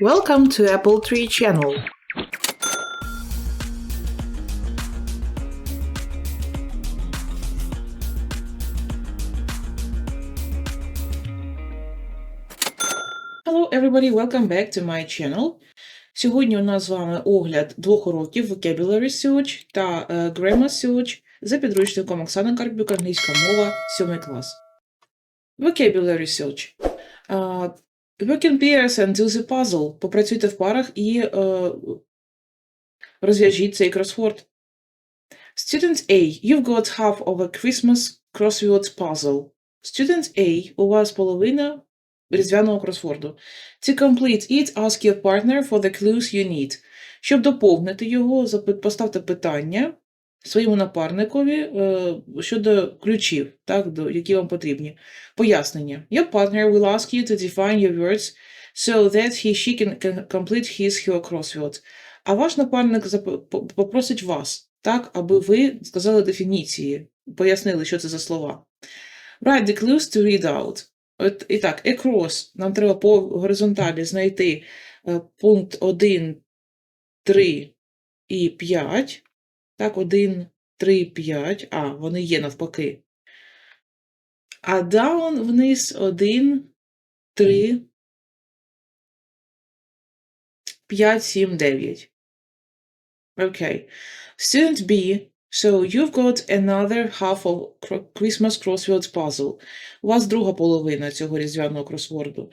Welcome to Apple Tree Channel. Hello everybody, welcome back to my channel. Сьогодні у нас з вами огляд двох уроків Vocabulary Search та е, Grammar Search за підручником Оксани Карпюк, англійська мова, 7 клас. Vocabulary Search. Uh, work in and do the puzzle. Попрацюйте в парах і е, розв'яжіть цей кросворд. Student A, you've got half of a Christmas crosswords puzzle. Student A, у вас половина різдвяного кросворду. To complete it, ask your partner for the clues you need. Щоб доповнити його, поставте питання своєму напарникові е, щодо ключів, так, які вам потрібні. Пояснення. Your partner will ask you to define your words so that he she can, complete his her crosswords. А ваш напарник попросить вас, так, аби ви сказали дефініції, пояснили, що це за слова. Write the clues to read out. От, і так, across. Нам треба по горизонталі знайти е, пункт 1, 3 і 5. Так, 1, 3, 5. А, вони є навпаки. А down вниз 1, 3, 5, 7, 9. Окей. Student B. So you've got another half of Christmas crosswords puzzle. У вас друга половина цього різдвяного кросворду.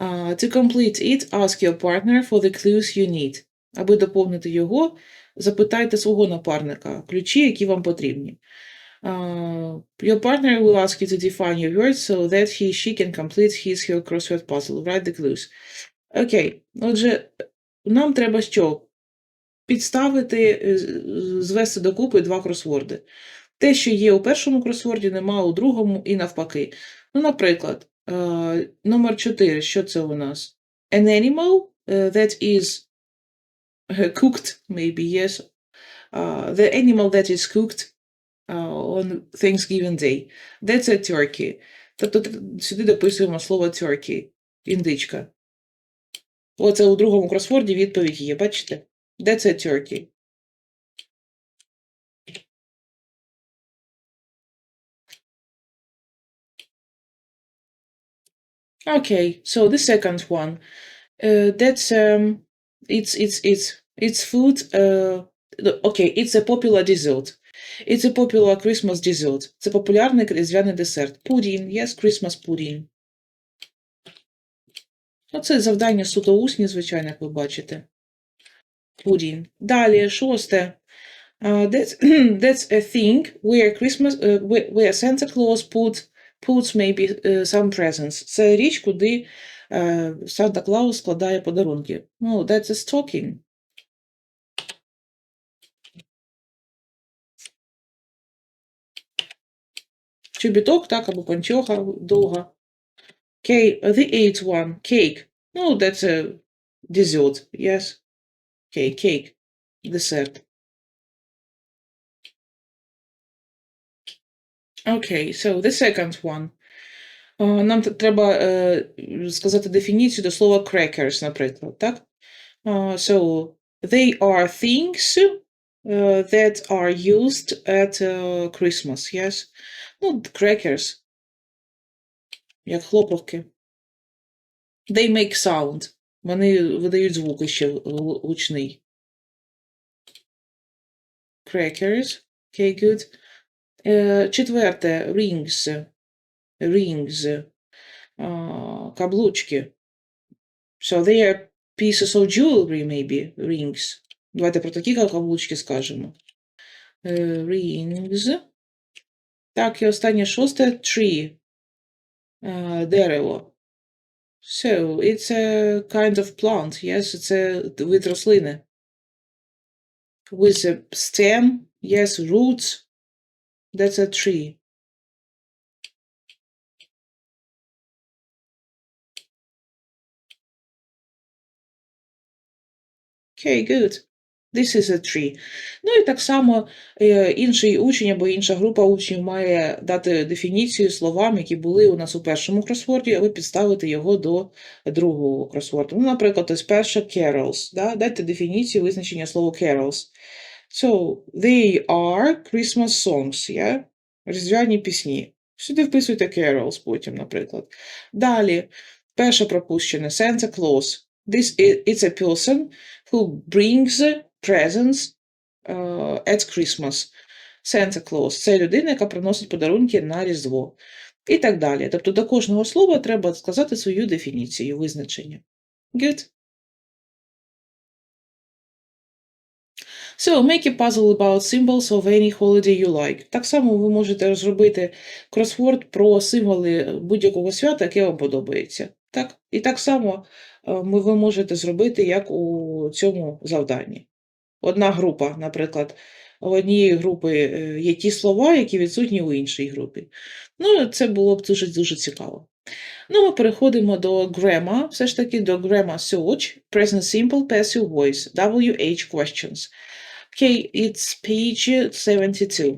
Uh, to complete it, ask your partner for the clues you need. Аби доповнити його, запитайте свого напарника ключі, які вам потрібні. Uh, your partner will ask you to define your words so that he she can complete his her crossword puzzle. Write the clues. Окей. Отже, нам треба що? Підставити, е, звести докупи два кросворди. Те, що є у першому кросворді, нема у другому і навпаки. Ну, наприклад, е, номер 4, що це у нас? An animal е, that is cooked, maybe, yes. Uh, the animal that is cooked uh, on Thanksgiving Day. That's a turkey. Тобто т- сюди дописуємо слово turkey, індичка. Оце у другому кросворді відповідь є, бачите? That's a turkey. Okay, so the second one. Uh, that's um it's it's it's it's food uh okay, it's a popular dessert. It's a popular Christmas dessert. Це популярний різдвяний десерт. Pudding, yes, Christmas pudding. Ну, це завдання суто усні, звичайно, як ви бачите. Pudding. Далі, шосте. Uh, that's, that's a thing where Christmas, uh, where, Santa Claus put, puts maybe uh, some presents. Це річ, куди uh, Санта Клаус складає подарунки. Ну, that's a stocking. Чобіток, так, або панчоха довга. Okay, the eighth one, cake. No, that's a dessert, yes. Okay, cake, dessert. Okay, so the second one. А, Нам т- треба е, сказати дефініцію до слова crackers, наприклад, так? А, So, they are things uh, that are used at uh, Christmas, yes? Ну, crackers, як хлопавки. They make sound. Вони видають звук ще гу- гучний. Crackers. Okay, good. Е, Четверте, rings. Rings. А, Каблучки. So they are pieces of jewelry, maybe. Rings. Давайте про такі каблучки скажемо. Е, Rings. Так, і останнє шосте tree. Е, Дерево. So, it's a kind of plant, yes, це вид рослини. With a stem, yes, roots, that's a tree. Okay, good. This is a tree. Ну і так само е, інший учень або інша група учнів має дати дефініцію словам, які були у нас у першому кросворді, або підставити його до другого кросворду. Ну, наприклад, ось перша carols. Да? Дайте дефініцію визначення слова carols. So, they are Christmas songs, yeah? Різдвяні пісні. Сюди вписуйте carols потім, наприклад. Далі, перше пропущене Santa Claus. This is a person who brings presents uh, at Christmas. Santa Claus – це людина, яка приносить подарунки на Різдво. І так далі. Тобто до кожного слова треба сказати свою дефініцію, визначення. Good. So, make a puzzle about symbols of any holiday you like. Так само ви можете розробити кросворд про символи будь-якого свята, яке вам подобається. Так? І так само е, ви можете зробити, як у цьому завданні. Одна група, наприклад, у однієї групи е, є ті слова, які відсутні у іншій групі. Ну, це було б дуже-дуже цікаво. Ну, ми переходимо до grammar, все ж таки до grammar search, present simple passive voice, WH questions. Okay, it's page 72.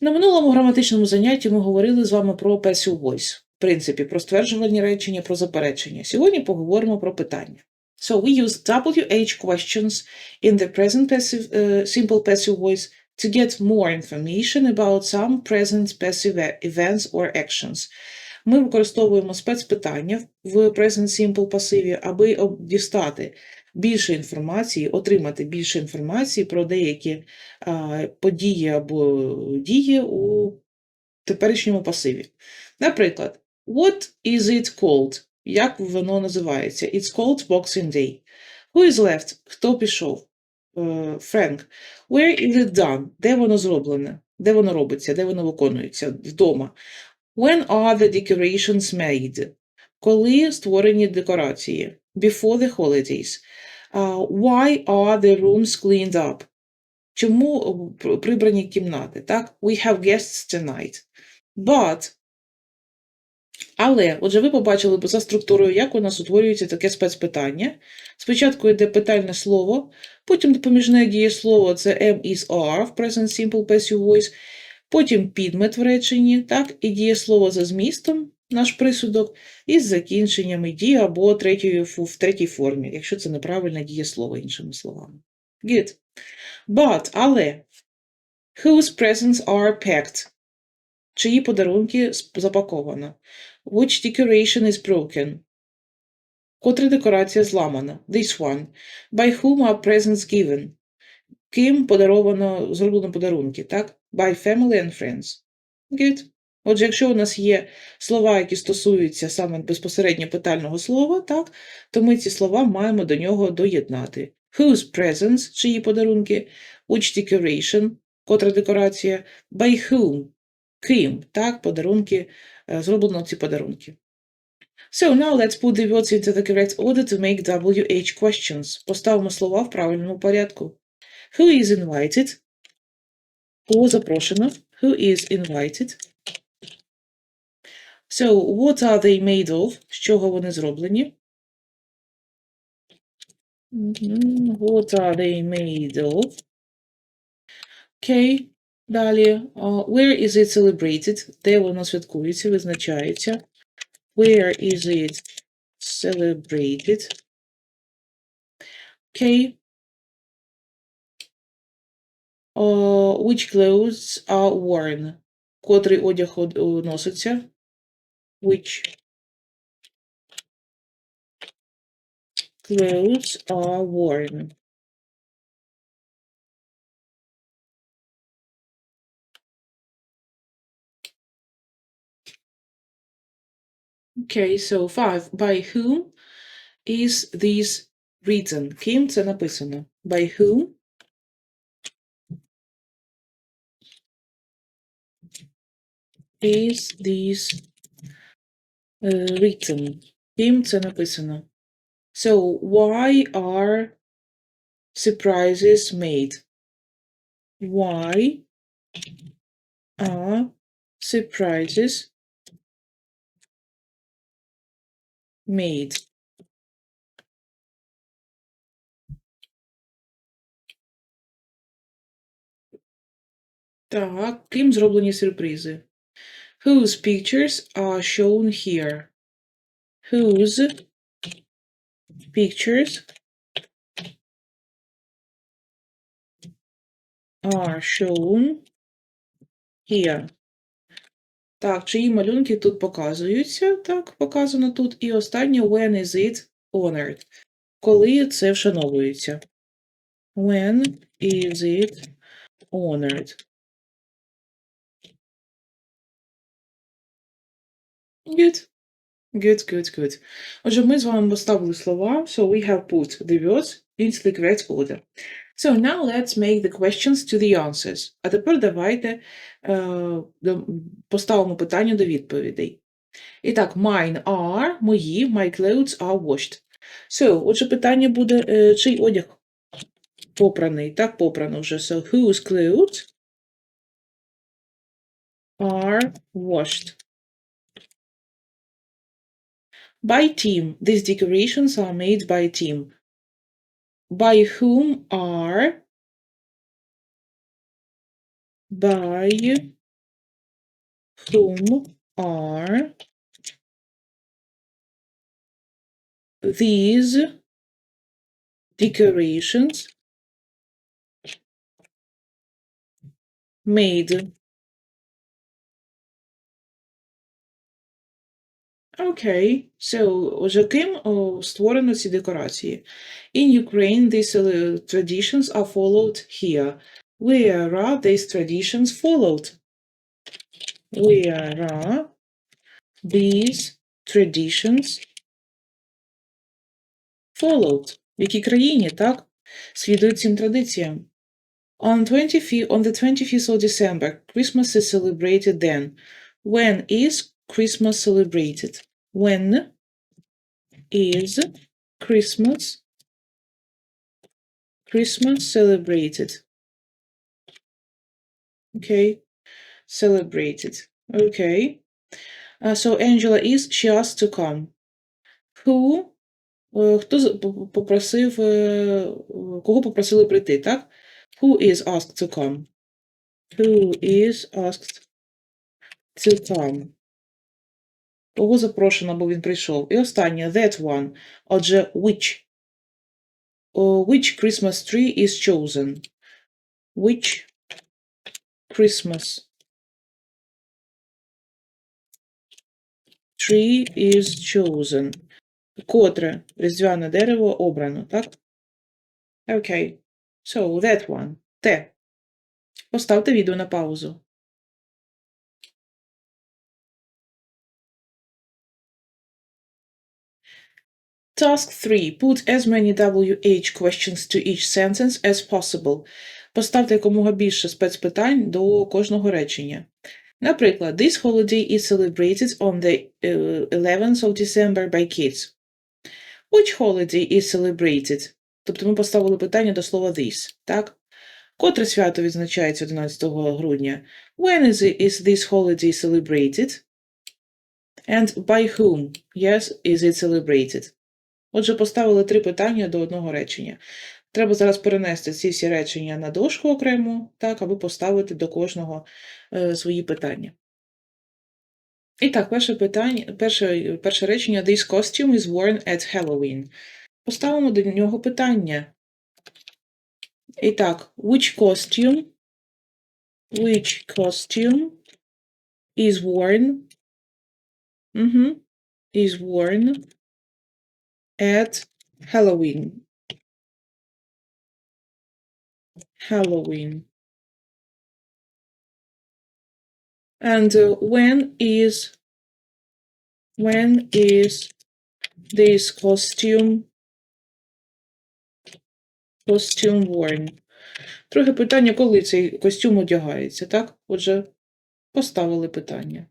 На минулому граматичному занятті ми говорили з вами про passive voice, принципі, про стверджувальні речення, про заперечення. Сьогодні поговоримо про питання. So we use WH questions in the present passive, uh, simple passive voice to get more information about some present passive e- events or actions. Ми використовуємо спецпитання в present simple пасиві, аби дістати більше інформації, отримати більше інформації про деякі а, події або дії у теперішньому пасиві. Наприклад, what is it called? Як воно називається? It's called Boxing Day. Who is left? Хто пішов? Е, Френк. Where is it done? Де воно зроблене? Де воно робиться? Де воно виконується? Вдома. When are the decorations made? Коли створені декорації? Before the holidays. Uh, why are the rooms cleaned up? Чому е, прибрані кімнати? Так? We have guests tonight. But але, отже, ви побачили за структурою, як у нас утворюється таке спецпитання. Спочатку йде питальне слово, потім допоміжне дієслово це am, is, are в present simple passive voice, потім підмет в реченні, так, і дієслово за змістом, наш присудок, із закінченнями дії або третьою, в третій формі, якщо це неправильне дієслово, іншими словами. Good. But, але, whose presents are packed? Чиї подарунки запаковано? Which decoration is broken? Котра декорація зламана? This one. By whom are presents given? Ким подаровано, зроблено подарунки, так? By family and friends. Good. Отже, якщо у нас є слова, які стосуються саме безпосередньо питального слова, так, то ми ці слова маємо до нього доєднати. Whose presents, чиї подарунки, which decoration, котра декорація, by whom, ким, так, подарунки, зроблено ці подарунки. So now let's put the words into the correct order to make WH questions. Поставимо слова в правильному порядку. Who is invited? Кого запрошено? Who is invited? So, what are they made of? З чого вони зроблені? What are they made of? Окей. Далі. Uh, where is it celebrated? Де воно святкується, визначається. Where is it celebrated? Okay. Uh, which clothes are worn? Котрий одяг од- о, носиться? Which clothes are worn? Okay, so five. By whom is this written? Ким це написано? By whom? Is this uh, written? Ким це написано? So, why are surprises made? Why are surprises made. Так, ким зроблені сюрпризи? Whose pictures are shown here? Whose pictures are shown here? Так, чиї малюнки тут показуються? Так, показано тут. І останнє when is it honored? Коли це вшановується? When is it honored? Good. Good, good, good. Отже, ми з вами поставили слова, so we have put the words into the correct order. So now let's make the questions to the answers. А тепер давайте е, поставимо питання до відповідей. І так, mine are, мої, my clothes are washed. So, отже, питання буде, е, чий одяг попраний, так, попрано вже. So, whose clothes are washed? By team. These decorations are made by team. By whom are by whom are these decorations made? Окей, so, отже, ким о, створено ці декорації? In Ukraine, these uh, traditions are followed here. Where are these traditions followed? Where are these traditions followed? В якій країні, так? Слідують цим традиціям. On, 25, on the 25th of December, Christmas is celebrated then. When is Christmas celebrated? When is Christmas Christmas celebrated? Okay, celebrated. Okay. Uh, so Angela is, she asked to come. Who? е, Хто з- п- попросив, е, кого попросили прийти, так? Who is asked to come? Who is asked to come? Кого запрошено, бо він прийшов. І останнє, that one. Отже, which. Which Christmas tree is chosen? Which Christmas tree is chosen? Котре різдвяне дерево обрано, так? Окей. So, that one. Те. Поставте відео на паузу. Task 3. Put as many WH questions to each sentence as possible. Поставте якомога більше спецпитань до кожного речення. Наприклад, this holiday is celebrated on the uh, 11th of December by kids. Which holiday is celebrated? Тобто ми поставили питання до слова this, так? Котре свято відзначається 11 грудня? When is, is this holiday celebrated? And by whom? Yes, is it celebrated? Отже, поставили три питання до одного речення. Треба зараз перенести ці всі речення на дошку окремо, так, аби поставити до кожного е, свої питання. І так, перше питання, перше, перше речення This costume is worn at Halloween. Поставимо до нього питання. І так, which costume, which costume is worn, угу, is worn at Halloween. Halloween. And uh, when is when is this costume costume worn? Друге питання, коли цей костюм одягається, так? Отже, поставили питання.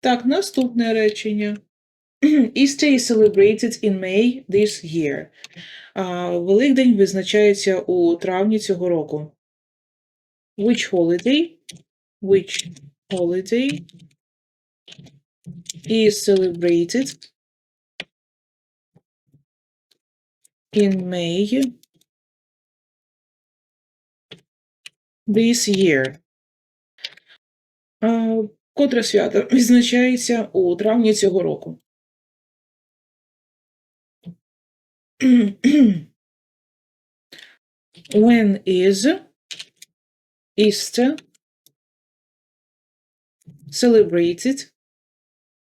Так, наступне речення. Easter is celebrated in May this year. Великдень визначається у травні цього року. Which holiday? Which holiday is celebrated in May this year? Котре свято відзначається у травні цього року. When is Easter celebrated?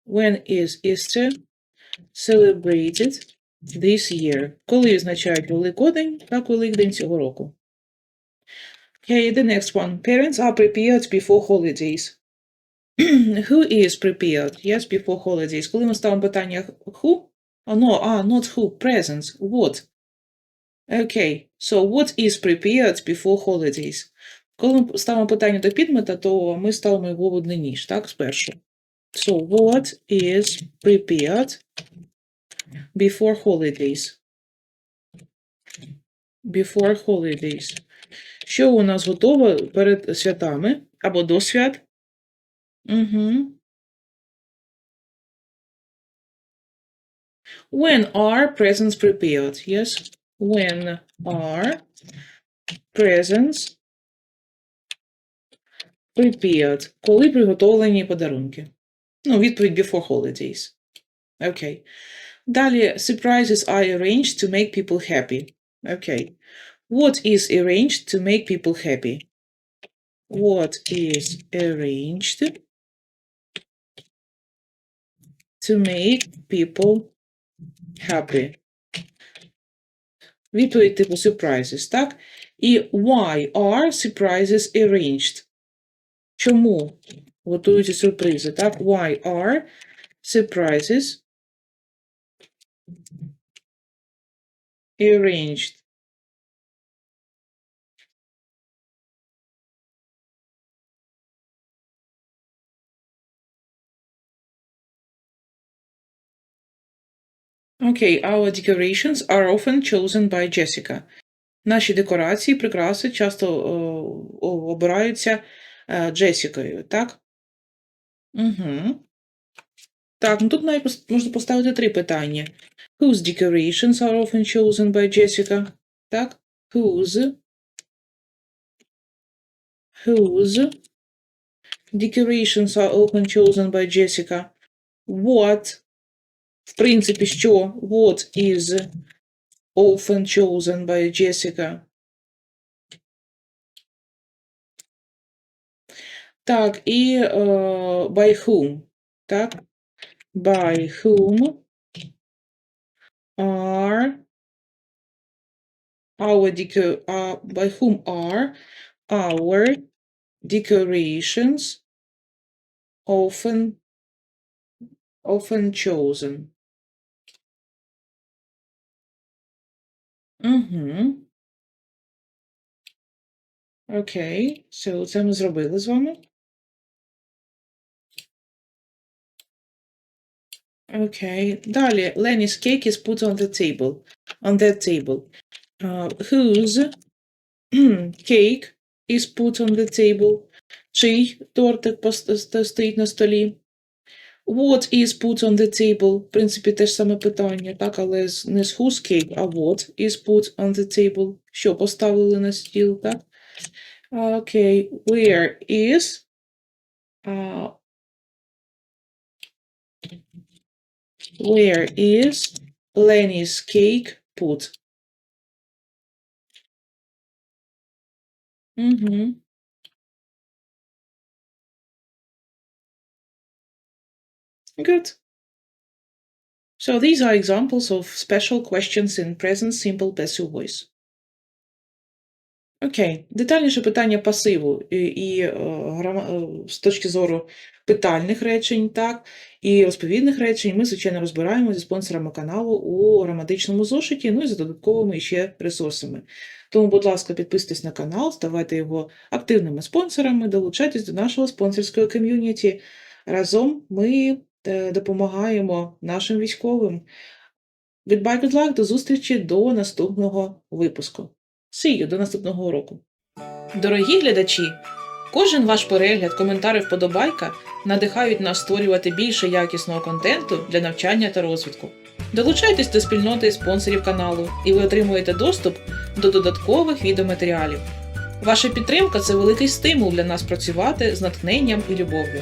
When is Easter celebrated this year? Коли відзначають Великодень та Великдень цього року? Okay, the next one. Parents are prepared before holidays. who is prepared? Yes, before holidays. Коли ми ставимо питання who? Oh, no, ah, not who. Presents. What? Okay, so what is prepared before holidays? Коли ми ставимо питання до підмета, то ми ставимо його в ж, так, спершу. So, what is prepared before holidays? Before holidays. Що у нас готово перед святами або до свят? Угу. When are presents prepared? Yes. When are presents prepared? Коли приготовлені подарунки? Ну, відповідь before holidays. Окей. Далі, surprises are arranged to make people happy. Окей. What is arranged to make people happy? What is arranged to make people happy? Відповідь типу surprises, так? І why are surprises arranged? Чому готуються сюрпризи, так? Why are surprises arranged? Okay, our decorations are often chosen by Jessica. Наші декорації, прикраси часто о, о, обираються е, Джесікою, так? Угу. Так, ну тут навіть можна поставити три питання. Whose decorations are often chosen by Jessica? Так? Whose? Whose decorations are often chosen by Jessica? What? В принципі, що? What is often chosen by Jessica? Так, і е, by whom? Так? By whom are our deco uh, by whom are our decorations often often chosen? Угу. Окей, so це ми зробили з вами. Окей. Далі. Lenny's cake is put on the table. On that table. Uh, whose cake is put on the table? Чий тортик пос- ст- стоїть на столі? What is put on the table? В принципі, те ж саме питання, так, але з- не з whose cake, а what is put on the table? Що поставили на стіл, так? Окей. Where is uh, Where is Lenny's cake put? Mm-hmm. Good. So these are examples of special questions in present simple passive voice. Окей, детальніше питання пасиву і, і е, е, з точки зору питальних речень, так, і розповідних речень ми, звичайно, розбираємо зі спонсорами каналу у граматичному зошиті, ну і за додатковими ще ресурсами. Тому, будь ласка, підписуйтесь на канал, ставайте його активними спонсорами, долучайтесь до нашого спонсорського ком'юніті. Разом ми допомагаємо нашим військовим. Goodbye, good luck, до зустрічі до наступного випуску. See you до наступного року. Дорогі глядачі! Кожен ваш перегляд, коментар і вподобайка надихають нас створювати більше якісного контенту для навчання та розвитку. Долучайтесь до спільноти спонсорів каналу, і ви отримуєте доступ до додаткових відеоматеріалів. Ваша підтримка це великий стимул для нас працювати з натхненням і любов'ю.